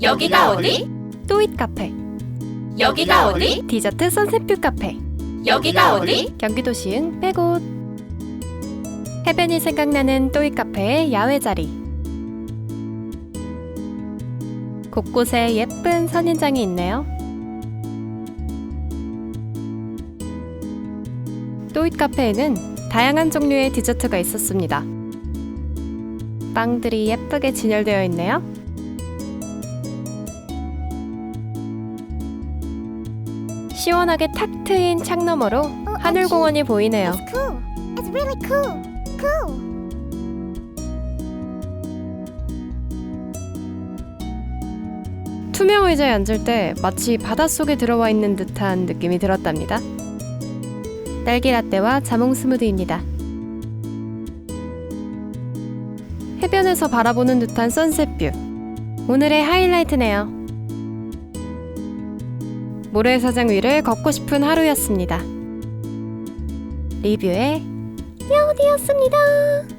여기가 어디? 또잇 카페, 여기가 어디? 디저트 선셋뷰 카페, 여기가 어디? 경기도 시흥 백옷. 해변이 생각나는 또잇 카페의 야외 자리. 곳곳에 예쁜 선인장이 있네요. 또잇 카페에는 다양한 종류의 디저트가 있었습니다. 빵들이 예쁘게 진열되어 있네요. 시원하게 탁 트인 창 너머로 하늘공원이 보이네요. Cool. It's really cool. Cool. 투명 의자에 앉을 때 마치 바닷속에 들어와 있는 듯한 느낌이 들었답니다. 딸기 라떼와 자몽 스무디입니다. 해변에서 바라보는 듯한 선셋 뷰. 오늘의 하이라이트네요. 모래사장 위를 걷고 싶은 하루였습니다. 리뷰의 여우디였습니다.